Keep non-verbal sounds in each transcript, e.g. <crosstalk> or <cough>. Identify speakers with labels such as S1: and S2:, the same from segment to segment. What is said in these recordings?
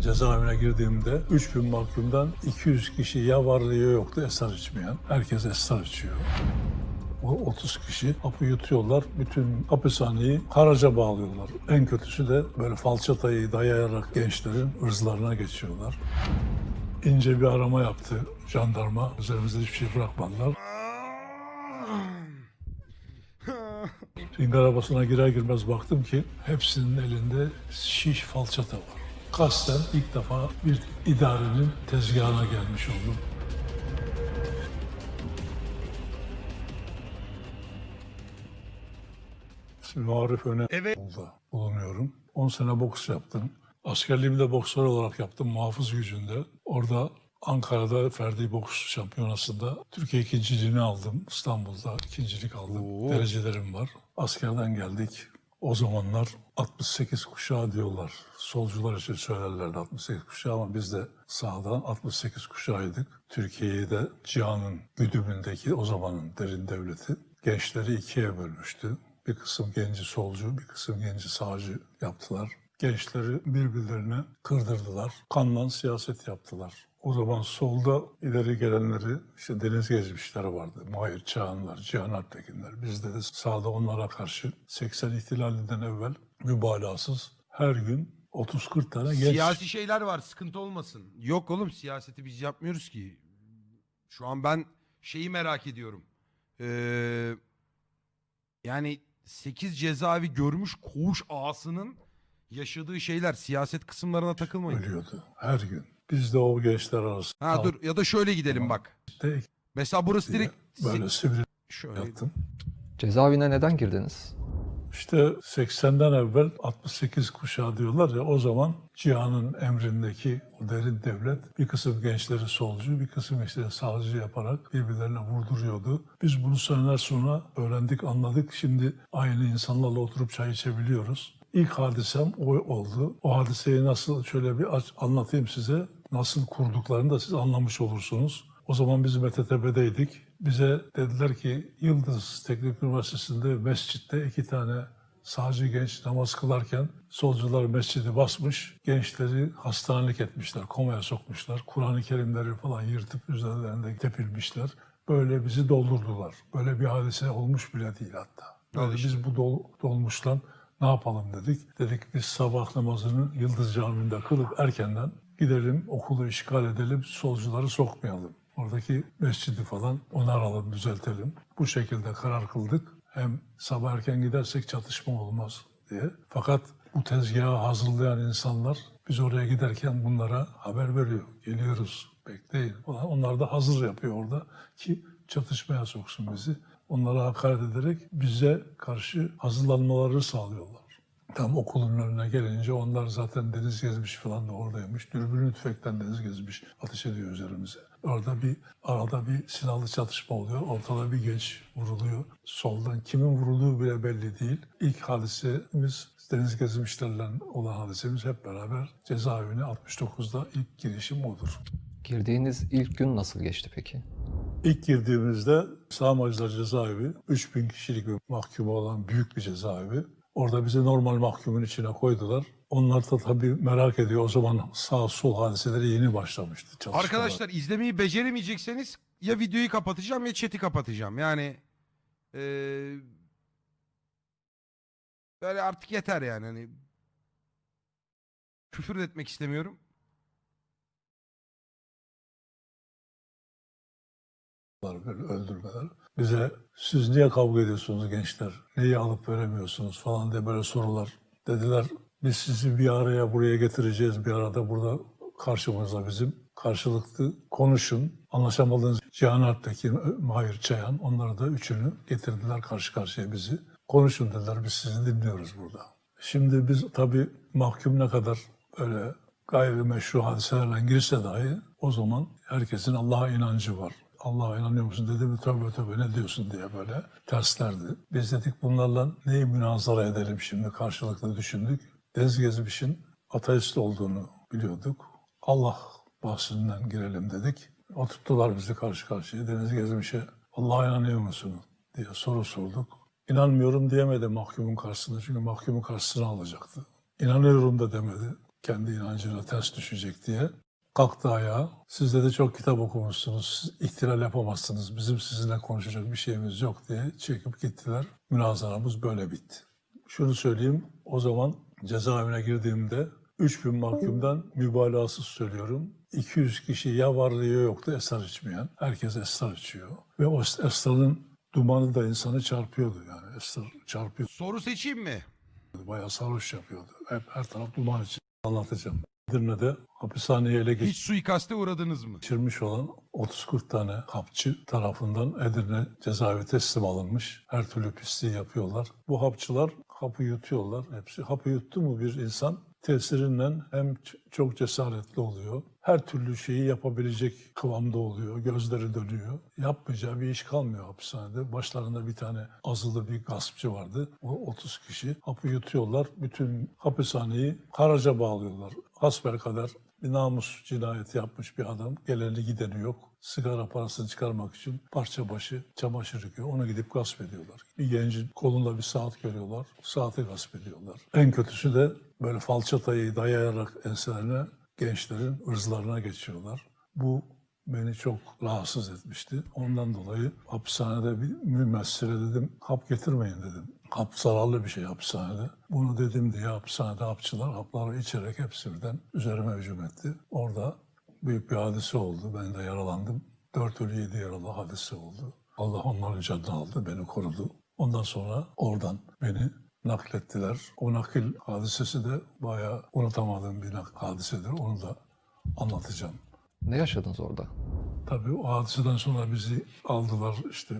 S1: cezaevine girdiğimde 3000 mahkumdan 200 kişi ya vardı ya yoktu esrar içmeyen. Herkes esrar içiyor. O 30 kişi hapı yutuyorlar. Bütün hapishaneyi haraca bağlıyorlar. En kötüsü de böyle falçatayı dayayarak gençlerin ırzlarına geçiyorlar. İnce bir arama yaptı jandarma. Üzerimizde hiçbir şey bırakmadılar. Ring arabasına girer girmez baktım ki hepsinin elinde şiş falçata var. Kasten ilk defa bir idarenin tezgahına gelmiş oldum. İsmim Arif Öne
S2: Evet.
S1: bulunuyorum. 10 sene boks yaptım. Askerliğimi de boksör olarak yaptım muhafız gücünde. Orada Ankara'da Ferdi Boks Şampiyonası'nda Türkiye ikinciliğini aldım. İstanbul'da ikincilik aldım.
S2: Oo.
S1: Derecelerim var. Askerden geldik. O zamanlar 68 kuşağı diyorlar. Solcular için söylerlerdi 68 kuşağı ama biz de sağdan 68 kuşağıydık. Türkiye'yi de cihanın güdümündeki o zamanın derin devleti gençleri ikiye bölmüştü. Bir kısım genci solcu, bir kısım genci sağcı yaptılar. Gençleri birbirlerine kırdırdılar. Kanla siyaset yaptılar. O zaman solda ileri gelenleri işte deniz gezmişler vardı. Mahir Çağanlar, Cihan Alptekinler. Bizde de sağda onlara karşı 80 ihtilalinden evvel mübalağasız her gün 30-40 tane genç
S2: Siyasi şeyler var sıkıntı olmasın. Yok oğlum siyaseti biz yapmıyoruz ki. Şu an ben şeyi merak ediyorum. Ee, yani 8 cezaevi görmüş koğuş ağasının yaşadığı şeyler siyaset kısımlarına takılmayın.
S1: ölüyordu her gün. Biz de o gençler arasında
S2: Ha dur ya da şöyle gidelim bak. Mesela burası direkt
S1: böyle sivri
S2: şöyle
S1: yattım.
S3: Cezaevine neden girdiniz?
S1: İşte 80'den evvel 68 kuşağı diyorlar ya o zaman Cihan'ın emrindeki o derin devlet bir kısım gençleri solcu bir kısım gençleri sağcı yaparak birbirlerine vurduruyordu. Biz bunu seneler sonra öğrendik anladık. Şimdi aynı insanlarla oturup çay içebiliyoruz. İlk hadisem o oldu. O hadiseyi nasıl şöyle bir aç, anlatayım size. Nasıl kurduklarını da siz anlamış olursunuz. O zaman biz MTTB'deydik. Bize dediler ki Yıldız Teknik Üniversitesi'nde mescitte iki tane sağcı genç namaz kılarken solcular mescidi basmış, gençleri hastanelik etmişler, komaya sokmuşlar. Kur'an-ı Kerimleri falan yırtıp üzerlerinde tepilmişler. Böyle bizi doldurdular. Böyle bir hadise olmuş bile değil hatta. Böyle
S2: işte.
S1: biz bu dol, dolmuşla ne yapalım dedik. Dedik biz sabah namazını Yıldız Camii'nde kılıp erkenden gidelim okulu işgal edelim, solcuları sokmayalım. Oradaki mescidi falan onaralım, düzeltelim. Bu şekilde karar kıldık. Hem sabah erken gidersek çatışma olmaz diye. Fakat bu tezgahı hazırlayan insanlar biz oraya giderken bunlara haber veriyor. Geliyoruz, bekleyin. Onlar da hazır yapıyor orada ki çatışmaya soksun bizi. Onlara hakaret ederek bize karşı hazırlanmaları sağlıyorlar. Tam okulun önüne gelince onlar zaten deniz gezmiş falan da oradaymış. Dürbünlü tüfekten deniz gezmiş. Ateş ediyor üzerimize. Orada bir arada bir silahlı çatışma oluyor. Ortada bir genç vuruluyor. Soldan kimin vurulduğu bile belli değil. İlk hadisemiz deniz gezmişlerle olan hadisemiz hep beraber cezaevine 69'da ilk girişim odur.
S3: Girdiğiniz ilk gün nasıl geçti peki?
S1: İlk girdiğimizde Sağmacılar cezaevi 3000 kişilik bir mahkumu olan büyük bir cezaevi. Orada bizi normal mahkumun içine koydular. Onlar da tabii merak ediyor. O zaman sağ sol hadiseleri yeni başlamıştı. çatışmalar.
S2: Arkadaşlar izlemeyi beceremeyecekseniz ya videoyu kapatacağım ya chat'i kapatacağım. Yani eee böyle artık yeter yani hani küfür de etmek istemiyorum.
S1: böyle öldürmeler. Bize siz niye kavga ediyorsunuz gençler? Neyi alıp veremiyorsunuz falan diye böyle sorular. Dediler biz sizi bir araya buraya getireceğiz. Bir arada burada karşımızda bizim. Karşılıklı konuşun. Anlaşamadığınız Cihan Alptekin, Mahir Çayan onları da üçünü getirdiler karşı karşıya bizi. Konuşun dediler biz sizi dinliyoruz burada. Şimdi biz tabii mahkum ne kadar böyle gayrimeşru hadiselerle girse dahi o zaman herkesin Allah'a inancı var. Allah'a inanıyor musun dedi mi tövbe tövbe ne diyorsun diye böyle terslerdi. Biz dedik bunlarla neyi münazara edelim şimdi karşılıklı düşündük. Deniz Gezmiş'in ateist olduğunu biliyorduk. Allah bahsinden girelim dedik. Oturttular bizi karşı karşıya. Deniz Gezmiş'e Allah'a inanıyor musun diye soru sorduk. İnanmıyorum diyemedi mahkumun karşısında çünkü mahkumun karşısına alacaktı. İnanıyorum da demedi. kendi inancına ters düşecek diye kalktı ayağa. Siz de çok kitap okumuşsunuz, ihtilal yapamazsınız, bizim sizinle konuşacak bir şeyimiz yok diye çekip gittiler. Münazaramız böyle bitti. Şunu söyleyeyim, o zaman cezaevine girdiğimde 3000 mahkumdan mübalağasız söylüyorum. 200 kişi ya vardı ya yoktu esrar içmeyen. Herkes esrar içiyor. Ve o esrarın dumanı da insanı çarpıyordu yani. Esrar çarpıyor.
S2: Soru seçeyim mi?
S1: Bayağı sarhoş yapıyordu. Hep her taraf duman için anlatacağım. Edirne'de hapishaneyi ele
S2: Hiç suikaste uğradınız mı?
S1: geçirmiş olan 30-40 tane hapçı tarafından Edirne cezaevi teslim alınmış. Her türlü pisliği yapıyorlar. Bu hapçılar hapı yutuyorlar. Hepsi hapı yuttu mu bir insan tesirinden hem ç- çok cesaretli oluyor. Her türlü şeyi yapabilecek kıvamda oluyor. Gözleri dönüyor. Yapmayacağı bir iş kalmıyor hapishanede. Başlarında bir tane azılı bir gaspçı vardı. O 30 kişi hapı yutuyorlar. Bütün hapishaneyi haraca bağlıyorlar. Hasbelkader bir namus cinayeti yapmış bir adam. Geleni gideni yok. Sigara parasını çıkarmak için parça başı çamaşır yıkıyor. Onu gidip gasp ediyorlar. Bir gencin kolunda bir saat görüyorlar. Saati gasp ediyorlar. En kötüsü de böyle falçatayı dayayarak enselerine gençlerin ırzlarına geçiyorlar. Bu beni çok rahatsız etmişti. Ondan dolayı hapishanede bir mümessile dedim hap getirmeyin dedim. Hap zararlı bir şey hapishanede. Bunu dedim diye hapishanede hapçılar hapları içerek hepsi birden üzerime hücum etti. Orada büyük bir hadise oldu. Ben de yaralandım. Dört ölü yedi yaralı hadise oldu. Allah onların canını aldı, beni korudu. Ondan sonra oradan beni naklettiler. O nakil hadisesi de bayağı unutamadığım bir hadisedir. Onu da anlatacağım.
S3: Ne yaşadınız orada?
S1: Tabii o hadiseden sonra bizi aldılar işte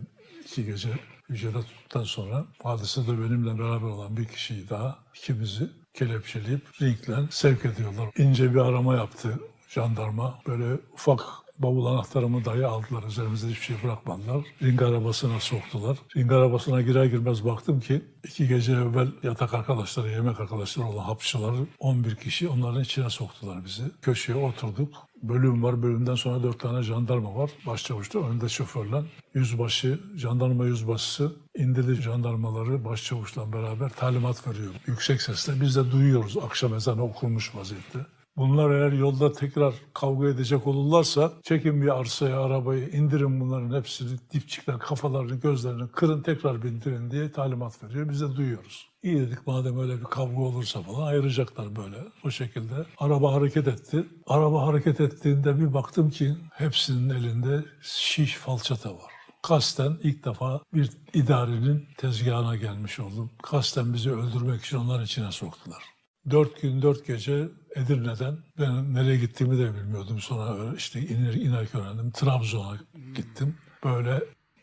S1: iki gece hücrede tuttuktan sonra hadisede benimle beraber olan bir kişiyi daha ikimizi kelepçeleyip ringle sevk ediyorlar. İnce bir arama yaptı jandarma. Böyle ufak bavul anahtarımı dahi aldılar. Üzerimizde hiçbir şey bırakmadılar. Ring arabasına soktular. Ring arabasına girer girmez baktım ki iki gece evvel yatak arkadaşları, yemek arkadaşları olan hapçıları 11 kişi onların içine soktular bizi. Köşeye oturduk. Bölüm var. Bölümden sonra dört tane jandarma var. Başçavuşta önünde şoförle. Yüzbaşı, jandarma yüzbaşısı indirdi jandarmaları başçavuşla beraber talimat veriyor. Yüksek sesle biz de duyuyoruz akşam ezanı okunmuş vaziyette. Bunlar eğer yolda tekrar kavga edecek olurlarsa çekin bir arsaya arabayı indirin bunların hepsini dipçikler kafalarını gözlerini kırın tekrar bindirin diye talimat veriyor. Biz de duyuyoruz. İyi dedik madem öyle bir kavga olursa falan ayıracaklar böyle o şekilde. Araba hareket etti. Araba hareket ettiğinde bir baktım ki hepsinin elinde şiş falçata var. Kasten ilk defa bir idarenin tezgahına gelmiş oldum. Kasten bizi öldürmek için onların içine soktular. Dört gün dört gece Edirne'den ben nereye gittiğimi de bilmiyordum. Sonra işte iner, inerken öğrendim. Trabzon'a gittim. Böyle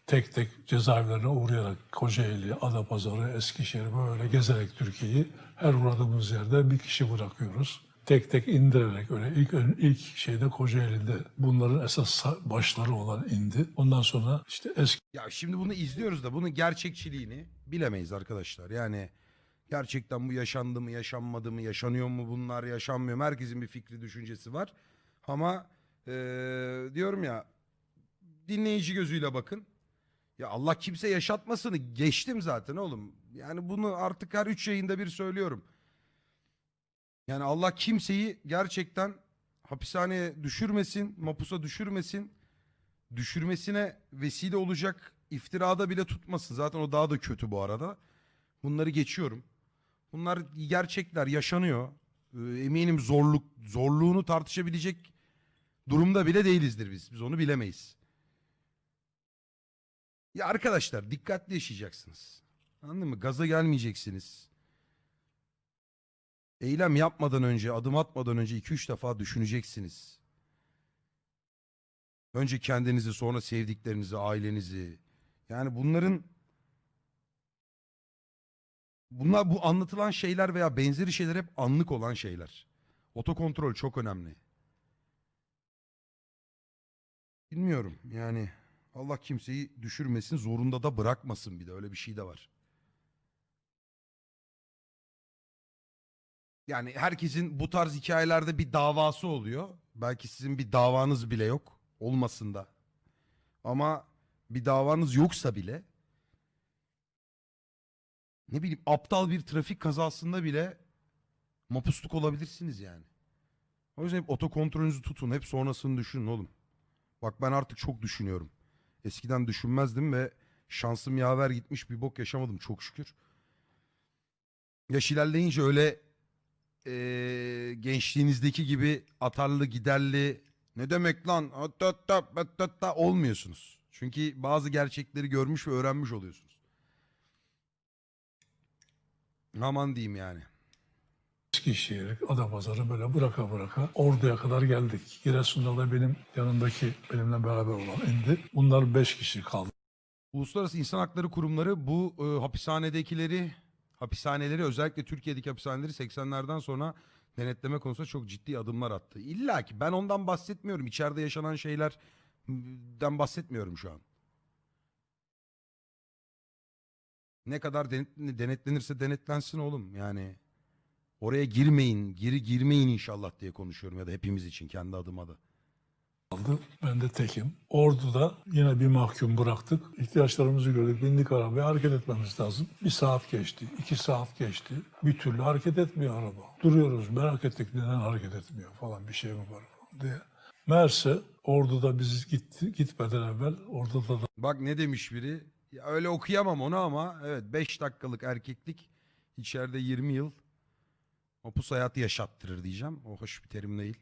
S1: tek tek cezaevlerine uğrayarak Kocaeli, Adapazarı, Eskişehir böyle gezerek Türkiye'yi her uğradığımız yerde bir kişi bırakıyoruz. Tek tek indirerek öyle ilk ilk şeyde Kocaeli'de bunların esas başları olan indi. Ondan sonra işte eski
S2: Ya şimdi bunu izliyoruz da bunun gerçekçiliğini bilemeyiz arkadaşlar. Yani gerçekten bu yaşandı mı, yaşanmadı mı, yaşanıyor mu bunlar, yaşanmıyor mu? Herkesin bir fikri, düşüncesi var. Ama eee, diyorum ya dinleyici gözüyle bakın. Ya Allah kimse yaşatmasını geçtim zaten oğlum. Yani bunu artık her üç yayında bir söylüyorum. Yani Allah kimseyi gerçekten hapishaneye düşürmesin, mapusa düşürmesin düşürmesine vesile olacak iftirada bile tutmasın. Zaten o daha da kötü bu arada. Bunları geçiyorum. Bunlar gerçekler yaşanıyor. Ee, Eminim zorluk zorluğunu tartışabilecek durumda bile değilizdir biz. Biz onu bilemeyiz. Ya arkadaşlar dikkatli yaşayacaksınız. Anladın mı? Gaza gelmeyeceksiniz. Eylem yapmadan önce, adım atmadan önce 2-3 defa düşüneceksiniz. Önce kendinizi sonra sevdiklerinizi, ailenizi. Yani bunların bunlar bu anlatılan şeyler veya benzeri şeyler hep anlık olan şeyler. Otokontrol çok önemli. Bilmiyorum yani Allah kimseyi düşürmesin zorunda da bırakmasın bir de öyle bir şey de var. Yani herkesin bu tarz hikayelerde bir davası oluyor. Belki sizin bir davanız bile yok. Olmasın da. Ama bir davanız yoksa bile ne bileyim aptal bir trafik kazasında bile Mapusluk olabilirsiniz yani. O yüzden hep otokontrolünüzü tutun. Hep sonrasını düşünün oğlum. Bak ben artık çok düşünüyorum. Eskiden düşünmezdim ve şansım yaver gitmiş bir bok yaşamadım çok şükür. Yaş ilerleyince öyle eee, gençliğinizdeki gibi atarlı giderli ne demek lan olmuyorsunuz. Çünkü bazı gerçekleri görmüş ve öğrenmiş oluyorsunuz. Aman diyeyim yani.
S1: Eskişehir, Adapazarı böyle bıraka bıraka Ordu'ya kadar geldik. Giresun'da da benim yanındaki benimle beraber olan indi. Bunlar beş kişi kaldı.
S2: Uluslararası İnsan Hakları Kurumları bu e, hapishanedekileri, hapishaneleri özellikle Türkiye'deki hapishaneleri 80'lerden sonra denetleme konusunda çok ciddi adımlar attı. İlla ki ben ondan bahsetmiyorum. İçeride yaşanan şeylerden bahsetmiyorum şu an. Ne kadar denet- denetlenirse denetlensin oğlum. Yani oraya girmeyin, giri girmeyin inşallah diye konuşuyorum ya da hepimiz için kendi adıma da.
S1: kaldı. Ben de tekim. Ordu'da yine bir mahkum bıraktık. İhtiyaçlarımızı gördük. Bindik arabaya hareket etmemiz lazım. Bir saat geçti. iki saat geçti. Bir türlü hareket etmiyor araba. Duruyoruz merak ettik neden hareket etmiyor falan bir şey mi var falan diye. Meğerse Ordu'da biz gitti, gitmeden evvel Ordu'da da
S2: Bak ne demiş biri. Ya öyle okuyamam onu ama evet 5 dakikalık erkeklik içeride 20 yıl mapus hayatı yaşattırır diyeceğim. O hoş bir terim değil.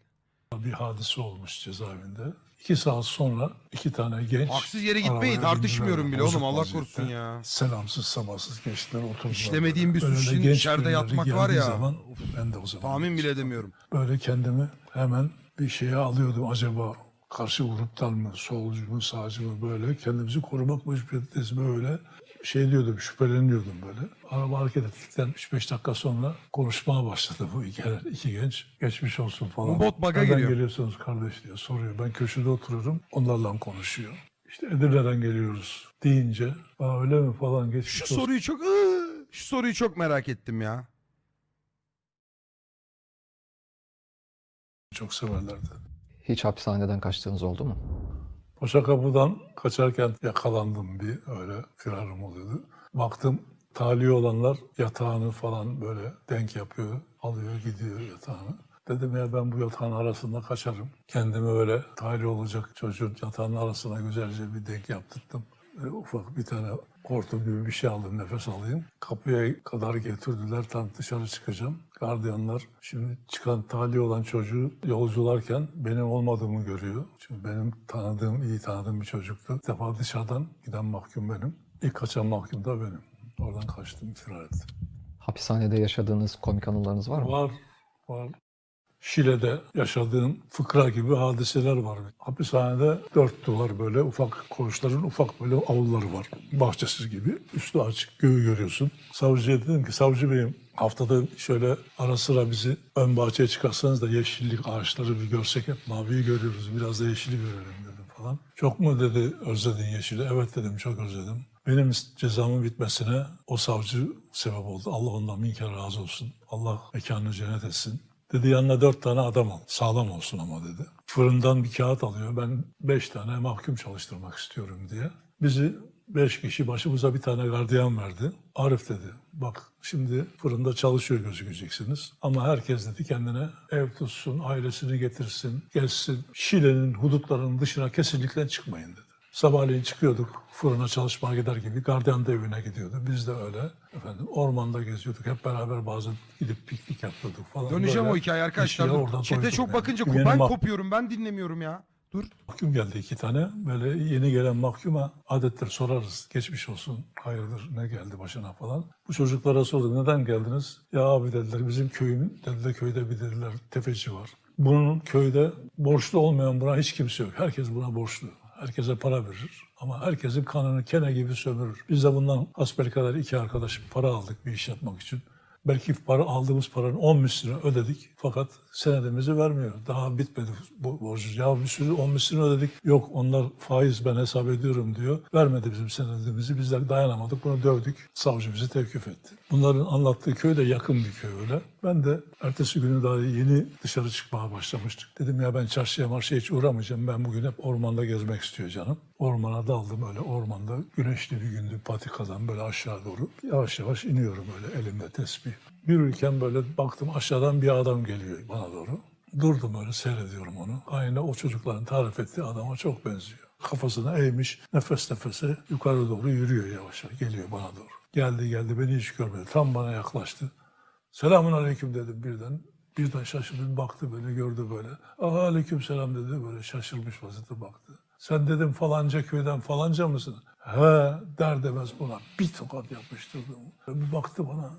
S1: bir hadise olmuş cezaevinde. İki saat sonra iki tane genç...
S2: Haksız yere gitmeyin
S1: arabaya
S2: tartışmıyorum
S1: bindiler,
S2: bile
S1: bozuk
S2: oğlum Allah
S1: vaziyette.
S2: korusun ya.
S1: Selamsız sabahsız geçtiler oturdular.
S2: İşlemediğim bir
S1: Böyle
S2: suçun
S1: genç
S2: içeride
S1: birileri
S2: yatmak var
S1: geldiği
S2: ya.
S1: Zaman, ben de o zaman.
S2: Tahmin bile edemiyorum.
S1: Böyle kendimi hemen bir şeye alıyordum. Acaba karşı gruptan mı, solcu mu, sağcı mı böyle kendimizi korumak mecburiyetteyiz böyle şey diyordum, şüpheleniyordum böyle. Araba hareket ettikten 3-5 dakika sonra konuşmaya başladı bu iki, iki genç. Geçmiş olsun falan.
S2: Bot bug'a
S1: Nereden
S2: giriyor.
S1: geliyorsunuz kardeş diye soruyor. Ben köşede oturuyorum, onlarla konuşuyor. İşte Edirne'den geliyoruz deyince, Aa, öyle mi falan geçmiş
S2: Şu
S1: olsun.
S2: soruyu çok Iı, şu soruyu çok merak ettim ya.
S1: Çok severlerdi.
S3: Hiç hapishaneden kaçtığınız oldu mu?
S1: Paşa kapıdan kaçarken yakalandım bir öyle firarım oluyordu. Baktım talihi olanlar yatağını falan böyle denk yapıyor, alıyor gidiyor yatağını. Dedim ya ben bu yatağın arasında kaçarım. Kendimi öyle talih olacak çocuğun yatağının arasına güzelce bir denk yaptırdım. E, ufak bir tane hortum gibi bir şey aldım nefes alayım. Kapıya kadar getirdiler tam dışarı çıkacağım. Gardiyanlar şimdi çıkan talih olan çocuğu yolcularken benim olmadığımı görüyor. Çünkü benim tanıdığım, iyi tanıdığım bir çocuktu. Bir defa dışarıdan giden mahkum benim. İlk kaçan mahkum da benim. Oradan kaçtım, firar ettim.
S3: Hapishanede yaşadığınız komik anılarınız var mı?
S1: Var, var. Şile'de yaşadığım fıkra gibi hadiseler var. Hapishanede dört duvar böyle ufak koğuşların ufak böyle avluları var. Bahçesi gibi. Üstü açık göğü görüyorsun. Savcıya dedim ki savcı beyim haftada şöyle ara sıra bizi ön bahçeye çıkarsanız da yeşillik ağaçları bir görsek hep maviyi görüyoruz. Biraz da yeşili görelim dedim falan. Çok mu dedi özledin yeşili? Evet dedim çok özledim. Benim cezamın bitmesine o savcı sebep oldu. Allah ondan bin kere razı olsun. Allah mekanını cennet etsin. Dedi yanına dört tane adam al. Sağlam olsun ama dedi. Fırından bir kağıt alıyor. Ben beş tane mahkum çalıştırmak istiyorum diye. Bizi beş kişi başımıza bir tane gardiyan verdi. Arif dedi bak şimdi fırında çalışıyor gözükeceksiniz. Ama herkes dedi kendine ev tutsun, ailesini getirsin, gelsin. Şile'nin hudutlarının dışına kesinlikle çıkmayın dedi. Sabahleyin çıkıyorduk fırına çalışmaya gider gibi gardiyan da evine gidiyordu. Biz de öyle efendim ormanda geziyorduk. Hep beraber bazen gidip piknik yapıyorduk falan.
S2: Döneceğim o hikaye arkadaşlar.
S1: doydum
S2: çok
S1: yani.
S2: bakınca
S1: Yeni
S2: ben kopuyorum. Ben dinlemiyorum ya. Dur.
S1: Mahkum geldi iki tane. Böyle yeni gelen mahkuma adettir sorarız. Geçmiş olsun. Hayırdır ne geldi başına falan. Bu çocuklara sordum neden geldiniz? Ya abi dediler bizim köyün dediler köyde bir dediler tefeci var. Bunun köyde borçlu olmayan buna hiç kimse yok. Herkes buna borçlu. Herkese para verir. Ama herkesin kanını kene gibi sömürür. Biz de bundan hasbelkader iki arkadaş para aldık bir iş yapmak için. Belki para aldığımız paranın 10 mislini ödedik fakat senedimizi vermiyor. Daha bitmedi bu borcu. Ya bir sürü 10 mislini ödedik. Yok onlar faiz ben hesap ediyorum diyor. Vermedi bizim senedimizi. Biz de dayanamadık. Bunu dövdük. Savcı bizi tevkif etti. Bunların anlattığı köy de yakın bir köy öyle. Ben de ertesi günü daha yeni dışarı çıkmaya başlamıştık. Dedim ya ben çarşıya marşıya hiç uğramayacağım. Ben bugün hep ormanda gezmek istiyor canım. Ormana daldım öyle ormanda. Güneşli bir gündü patikadan böyle aşağı doğru. Yavaş yavaş iniyorum öyle elimde tesbih. Yürürken böyle baktım aşağıdan bir adam geliyor bana doğru. Durdum öyle seyrediyorum onu. Aynı o çocukların tarif ettiği adama çok benziyor. Kafasını eğmiş, nefes nefese yukarı doğru yürüyor yavaş yavaş. Geliyor bana doğru. Geldi geldi beni hiç görmedi. Tam bana yaklaştı. Selamun aleyküm dedim birden. Birden şaşırdı baktı böyle gördü böyle. Aa aleyküm selam dedi böyle şaşırmış vaziyette baktı. Sen dedim falanca köyden falanca mısın? He der demez buna bir tokat yapıştırdım. Bir baktı bana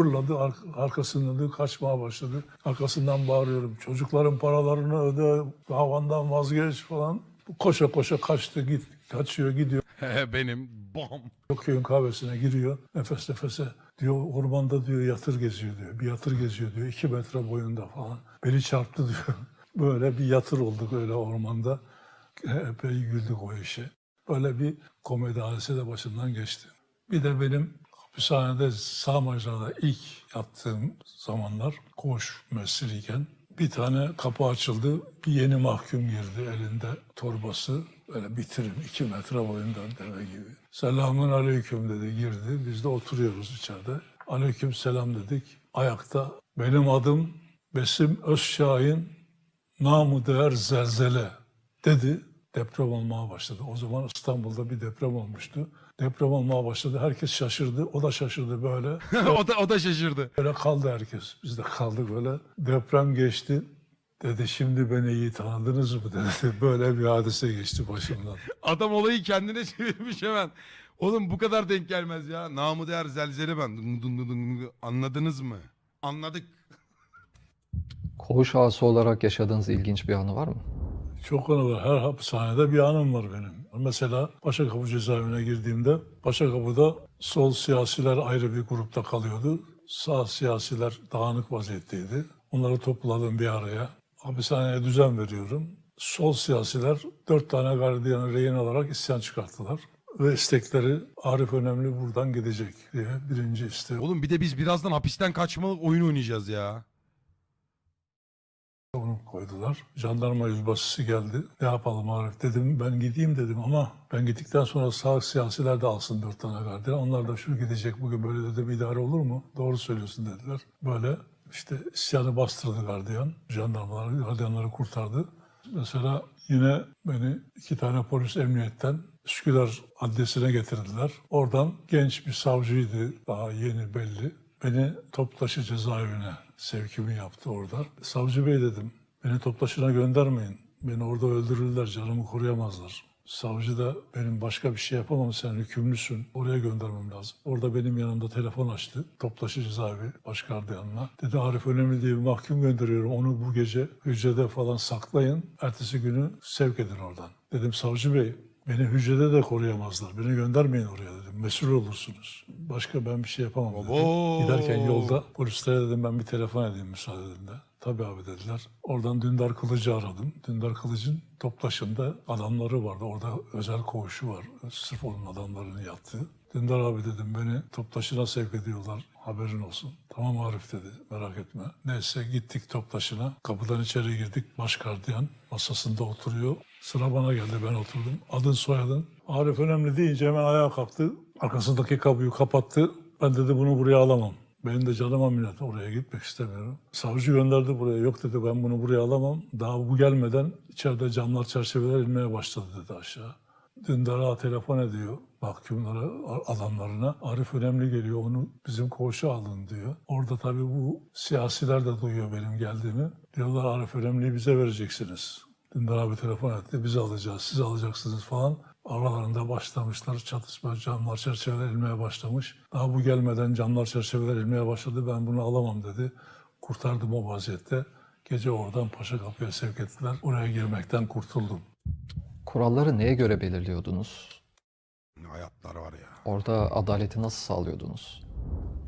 S1: fırladı ar- arkasından da kaçmaya başladı. Arkasından bağırıyorum çocukların paralarını öde havandan vazgeç falan. Koşa koşa kaçtı git kaçıyor gidiyor. <laughs>
S2: Benim bom.
S1: Köyün kahvesine giriyor. Nefes nefese diyor ormanda diyor yatır geziyor diyor. Bir yatır geziyor diyor. iki metre boyunda falan. Beni çarptı <laughs> diyor. Böyle bir yatır olduk öyle ormanda. Epey güldük o işe. Böyle bir komedi hadise de başından geçti. Bir de benim hapishanede sağ macerada ilk yattığım zamanlar koğuş müessiriyken bir tane kapı açıldı. Bir yeni mahkum girdi elinde torbası. Böyle bitirim iki metre boyunda deve gibi. Selamun aleyküm dedi girdi. Biz de oturuyoruz içeride. Aleyküm selam dedik. Ayakta benim adım Besim Özşahin namı değer zelzele dedi. Deprem olmaya başladı. O zaman İstanbul'da bir deprem olmuştu. Deprem olmaya başladı. Herkes şaşırdı. O da şaşırdı böyle. <laughs>
S2: o da o da şaşırdı.
S1: Böyle kaldı herkes. Biz de kaldık böyle. Deprem geçti. Dedi şimdi beni iyi tanıdınız mı dedi. <laughs> Böyle bir hadise geçti başımdan.
S2: Adam olayı kendine <laughs> çevirmiş hemen. Oğlum bu kadar denk gelmez ya. Namı değer zelzele ben. Dın dın dın dın. Anladınız mı? Anladık.
S3: Koğuş ağası olarak yaşadığınız ilginç bir anı var mı?
S1: Çok anı var. Her hapishanede bir anım var benim. Mesela Paşakapı cezaevine girdiğimde Paşakapı'da sol siyasiler ayrı bir grupta kalıyordu. Sağ siyasiler dağınık vaziyetteydi. Onları topladım bir araya. Hapishaneye düzen veriyorum. Sol siyasiler dört tane gardiyanı rehin alarak isyan çıkarttılar. Ve istekleri Arif Önemli buradan gidecek diye birinci istek.
S2: Oğlum bir de biz birazdan hapisten kaçmalık oyun oynayacağız ya.
S1: Onu koydular. Jandarma yüzbaşısı geldi. Ne yapalım Arif dedim. Ben gideyim dedim ama ben gittikten sonra sağ siyasiler de alsın dört tane gardiyan. Onlar da şu gidecek bugün böyle dedim idare olur mu? Doğru söylüyorsun dediler. Böyle işte isyanı bastırdı gardiyan. Jandarmaları, gardiyanları kurtardı. Mesela yine beni iki tane polis emniyetten Üsküdar adresine getirdiler. Oradan genç bir savcıydı, daha yeni belli. Beni Toptaşı cezaevine sevkimi yaptı orada. Savcı bey dedim, beni Toptaşı'na göndermeyin. Beni orada öldürürler, canımı koruyamazlar. Savcı da benim başka bir şey yapamam, sen hükümlüsün, oraya göndermem lazım. Orada benim yanımda telefon açtı, Toptaşı cezaevi baş gardiyanına. Dedi Arif Önemli diye bir mahkum gönderiyorum, onu bu gece hücrede falan saklayın, ertesi günü sevk edin oradan. Dedim savcı bey, Beni hücrede de koruyamazlar. Beni göndermeyin oraya dedim. Mesul olursunuz. Başka ben bir şey yapamam dedim. Giderken yolda polislere dedim ben bir telefon edeyim müsaadenle. Tabii abi dediler. Oradan Dündar Kılıcı aradım. Dündar Kılıç'ın Toptaşı'nda adamları vardı. Orada özel koğuşu var. Sırf onun adamlarının yattığı. Dündar abi dedim beni Toptaşı'na sevk ediyorlar. Haberin olsun. Tamam Arif dedi merak etme. Neyse gittik Toptaşı'na. Kapıdan içeri girdik. Baş gardiyan masasında oturuyor. Sıra bana geldi ben oturdum. Adın soyadın. Arif önemli deyince hemen ayağa kalktı. Arkasındaki kapıyı kapattı. Ben dedi bunu buraya alamam. Benim de canıma minnet oraya gitmek istemiyorum. Savcı gönderdi buraya. Yok dedi ben bunu buraya alamam. Daha bu gelmeden içeride camlar çerçeveler inmeye başladı dedi aşağı. Dündar'a telefon ediyor mahkumlara, adamlarına. Arif önemli geliyor, onu bizim koğuşa alın diyor. Orada tabii bu siyasiler de duyuyor benim geldiğimi. Diyorlar Arif önemliyi bize vereceksiniz. Dündar abi telefon etti, biz alacağız, siz alacaksınız falan. Aralarında başlamışlar çatışma, camlar çerçeveler inmeye başlamış. Daha bu gelmeden camlar çerçeveler inmeye başladı, ben bunu alamam dedi. Kurtardım o vaziyette. Gece oradan Paşa Kapı'ya sevk ettiler. Oraya girmekten kurtuldum.
S3: Kuralları neye göre belirliyordunuz?
S2: Ne hayatlar var ya.
S3: Orada adaleti nasıl sağlıyordunuz?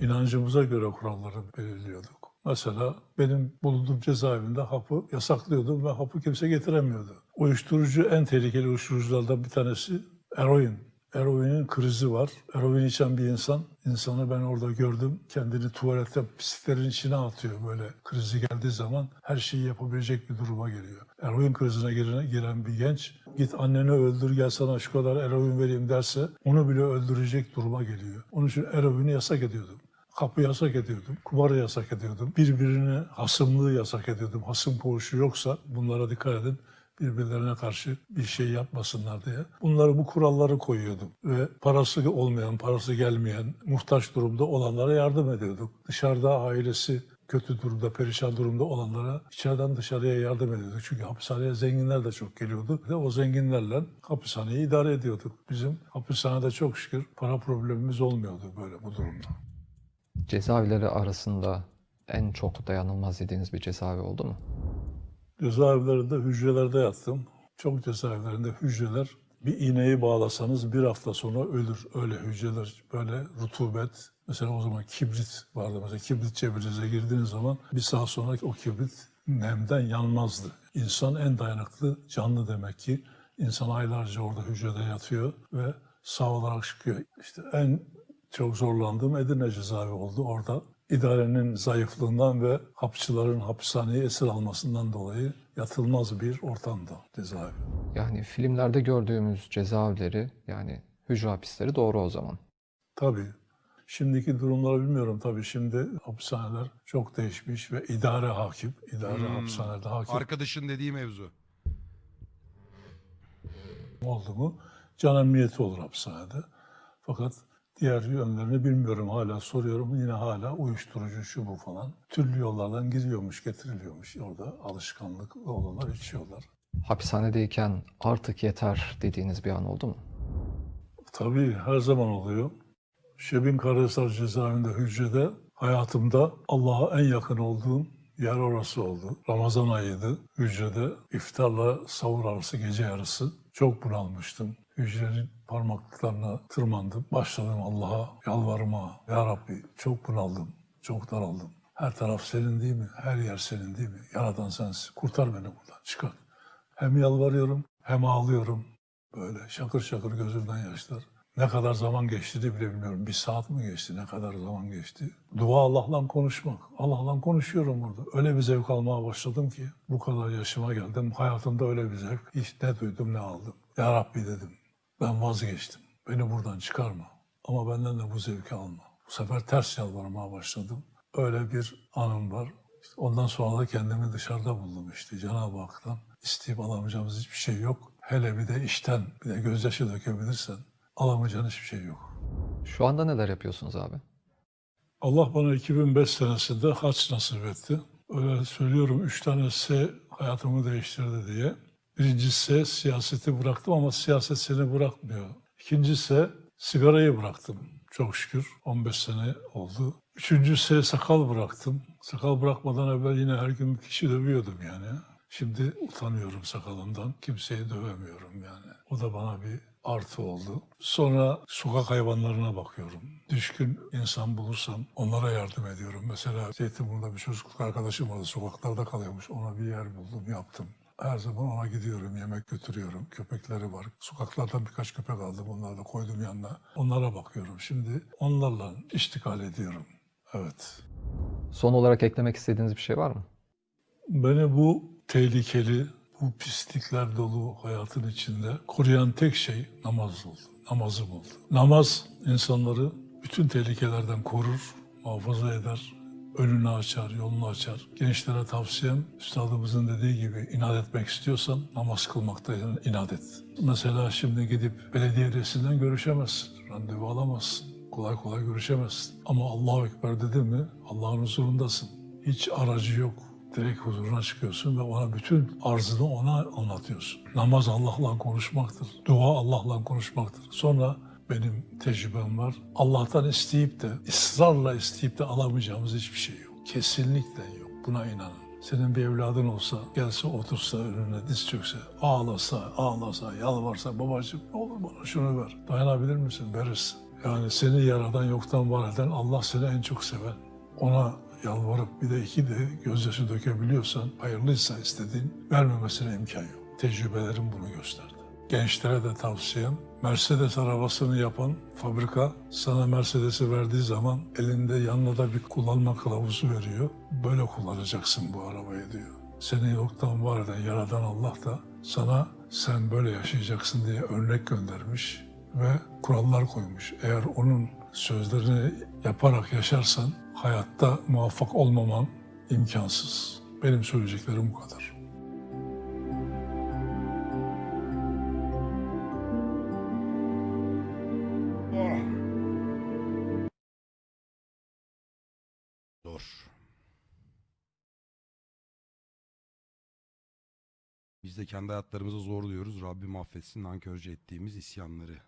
S1: inancımıza göre kuralları belirliyorduk. Mesela benim bulunduğum cezaevinde hapı yasaklıyordum ve hapı kimse getiremiyordu. Uyuşturucu en tehlikeli uyuşturuculardan bir tanesi eroin. Eroinin krizi var. Eroin içen bir insan, insanı ben orada gördüm. Kendini tuvalette pisliklerin içine atıyor böyle krizi geldiği zaman her şeyi yapabilecek bir duruma geliyor. Eroin krizine giren, giren bir genç git anneni öldür gel sana şu kadar eroin vereyim derse onu bile öldürecek duruma geliyor. Onun için eroini yasak ediyordum. Kapı yasak ediyordum, kumarı yasak ediyordum, birbirine hasımlığı yasak ediyordum. Hasım koğuşu yoksa bunlara dikkat edin birbirlerine karşı bir şey yapmasınlar diye. Bunları bu kuralları koyuyordum ve parası olmayan, parası gelmeyen, muhtaç durumda olanlara yardım ediyorduk. Dışarıda ailesi kötü durumda, perişan durumda olanlara içeriden dışarıya yardım ediyorduk. Çünkü hapishaneye zenginler de çok geliyordu. Ve o zenginlerle hapishaneyi idare ediyorduk. Bizim hapishanede çok şükür para problemimiz olmuyordu böyle bu durumda.
S3: Cezaevleri arasında en çok dayanılmaz dediğiniz bir cezaevi oldu mu?
S1: Cezaevlerinde hücrelerde yattım. Çok cezaevlerinde hücreler bir iğneyi bağlasanız bir hafta sonra ölür. Öyle hücreler böyle rutubet. Mesela o zaman kibrit vardı. Mesela kibrit cebinize girdiğiniz zaman bir saat sonra o kibrit nemden yanmazdı. İnsan en dayanıklı canlı demek ki. İnsan aylarca orada hücrede yatıyor ve sağ olarak çıkıyor. İşte en çok zorlandığım Edirne cezaevi oldu. Orada idarenin zayıflığından ve hapçıların hapishaneye esir almasından dolayı yatılmaz bir ortamda cezaevi.
S3: Yani filmlerde gördüğümüz cezaevleri yani hücre hapisleri doğru o zaman.
S1: Tabii. Şimdiki durumları bilmiyorum tabii. Şimdi hapishaneler çok değişmiş ve idare hakim. İdare
S2: Hmm.
S1: hapishanede hakim
S2: Arkadaşın dediği mevzu.
S1: oldu mu can emniyeti olur hapishanede. Fakat diğer yönlerini bilmiyorum. Hala soruyorum. Yine hala uyuşturucu şu bu falan. Türlü yollardan giriyormuş, getiriliyormuş. Orada alışkanlık olanlar içiyorlar.
S3: Hapishanedeyken artık yeter dediğiniz bir an oldu mu?
S1: Tabii her zaman oluyor. Şebin Karahisar cezaevinde hücrede hayatımda Allah'a en yakın olduğum yer orası oldu. Ramazan ayıydı. Hücrede iftarla sahur arası gece yarısı çok bunalmıştım. Hücrenin parmaklıklarına tırmandım. Başladım Allah'a yalvarma. Ya Rabbi çok bunaldım, çok daraldım. Her taraf senin değil mi? Her yer senin değil mi? Yaradan sensin. Kurtar beni buradan, çıkar. Hem yalvarıyorum hem ağlıyorum. Böyle şakır şakır gözümden yaşlar. Ne kadar zaman geçtiğini bile bilmiyorum. Bir saat mi geçti, ne kadar zaman geçti. Dua Allah'la konuşmak. Allah'la konuşuyorum burada. Öyle bir zevk almaya başladım ki bu kadar yaşıma geldim. Hayatımda öyle bir zevk hiç ne duydum ne aldım. Ya Rabbi dedim. Ben vazgeçtim. Beni buradan çıkarma. Ama benden de bu zevki alma. Bu sefer ters yalvarmaya başladım. Öyle bir anım var. İşte ondan sonra da kendimi dışarıda buldum işte Cenab-ı Hak'tan. isteyip alamayacağımız hiçbir şey yok. Hele bir de işten bir de gözyaşı dökebilirsen alamayacağın hiçbir şey yok.
S3: Şu anda neler yapıyorsunuz abi?
S1: Allah bana 2005 senesinde haç nasip etti. Öyle söylüyorum üç tane S hayatımı değiştirdi diye. Birincisi siyaseti bıraktım ama siyaset seni bırakmıyor. İkincisi sigarayı bıraktım. Çok şükür 15 sene oldu. Üçüncüsü sakal bıraktım. Sakal bırakmadan evvel yine her gün kişi dövüyordum yani. Şimdi utanıyorum sakalımdan. Kimseyi dövemiyorum yani. O da bana bir artı oldu. Sonra sokak hayvanlarına bakıyorum. Düşkün insan bulursam onlara yardım ediyorum. Mesela Zeytinburnu'da bir çocukluk arkadaşım vardı. Sokaklarda kalıyormuş. Ona bir yer buldum, yaptım. Her zaman ona gidiyorum, yemek götürüyorum. Köpekleri var. Sokaklardan birkaç köpek aldım. Onları da koydum yanına. Onlara bakıyorum. Şimdi onlarla iştikal ediyorum. Evet.
S3: Son olarak eklemek istediğiniz bir şey var mı?
S1: Beni bu tehlikeli, bu pislikler dolu hayatın içinde koruyan tek şey namaz oldu. Namazım oldu. Namaz insanları bütün tehlikelerden korur, muhafaza eder, önünü açar, yolunu açar. Gençlere tavsiyem, üstadımızın dediği gibi inat etmek istiyorsan namaz kılmakta inat et. Mesela şimdi gidip belediye reisinden görüşemezsin, randevu alamazsın. Kolay kolay görüşemezsin. Ama Allahu Ekber dedin mi Allah'ın huzurundasın. Hiç aracı yok. Direkt huzuruna çıkıyorsun ve ona bütün arzını ona anlatıyorsun. Namaz Allah'la konuşmaktır. Dua Allah'la konuşmaktır. Sonra benim tecrübem var. Allah'tan isteyip de, ısrarla isteyip de alamayacağımız hiçbir şey yok. Kesinlikle yok. Buna inanın. Senin bir evladın olsa, gelse otursa önüne diz çökse, ağlasa, ağlasa, yalvarsa, babacığım ne olur bana şunu ver. Dayanabilir misin? Verirsin. Yani seni yaradan yoktan var eden Allah seni en çok seven. Ona yalvarıp bir de iki de gözyaşı dökebiliyorsan, hayırlıysa istediğin vermemesine imkan yok. Tecrübelerim bunu gösterdi. Gençlere de tavsiyem, Mercedes arabasını yapan fabrika sana Mercedes'i verdiği zaman elinde yanına da bir kullanma kılavuzu veriyor. Böyle kullanacaksın bu arabayı diyor. Seni yoktan var eden yaradan Allah da sana sen böyle yaşayacaksın diye örnek göndermiş ve kurallar koymuş. Eğer onun sözlerini yaparak yaşarsan hayatta muvaffak olmaman imkansız. Benim söyleyeceklerim bu kadar.
S2: De kendi hayatlarımıza zor diyoruz. Rabbim affetsin nankörce ettiğimiz isyanları.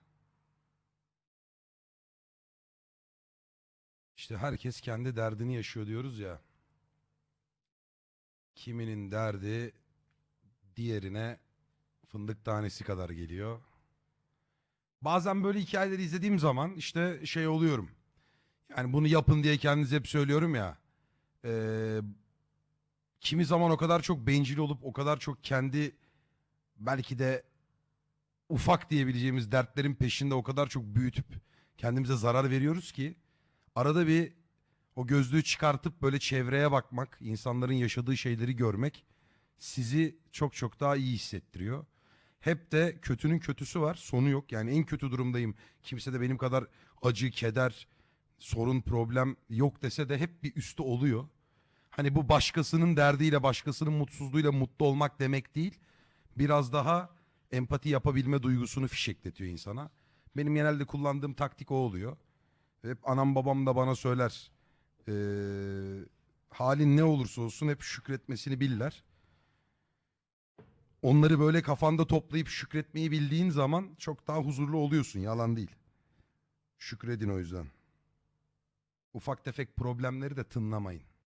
S2: İşte herkes kendi derdini yaşıyor diyoruz ya. Kiminin derdi diğerine fındık tanesi kadar geliyor. Bazen böyle hikayeleri izlediğim zaman işte şey oluyorum. Yani bunu yapın diye kendinize hep söylüyorum ya. Eee, kimi zaman o kadar çok bencil olup o kadar çok kendi belki de ufak diyebileceğimiz dertlerin peşinde o kadar çok büyütüp kendimize zarar veriyoruz ki arada bir o gözlüğü çıkartıp böyle çevreye bakmak, insanların yaşadığı şeyleri görmek sizi çok çok daha iyi hissettiriyor. Hep de kötünün kötüsü var, sonu yok. Yani en kötü durumdayım. Kimse de benim kadar acı, keder, sorun, problem yok dese de hep bir üstü oluyor. Hani bu başkasının derdiyle, başkasının mutsuzluğuyla mutlu olmak demek değil. Biraz daha empati yapabilme duygusunu fişekletiyor insana. Benim genelde kullandığım taktik o oluyor. Hep anam babam da bana söyler. Ee, halin ne olursa olsun hep şükretmesini biller. Onları böyle kafanda toplayıp şükretmeyi bildiğin zaman çok daha huzurlu oluyorsun. Yalan değil. Şükredin o yüzden. Ufak tefek problemleri de tınlamayın.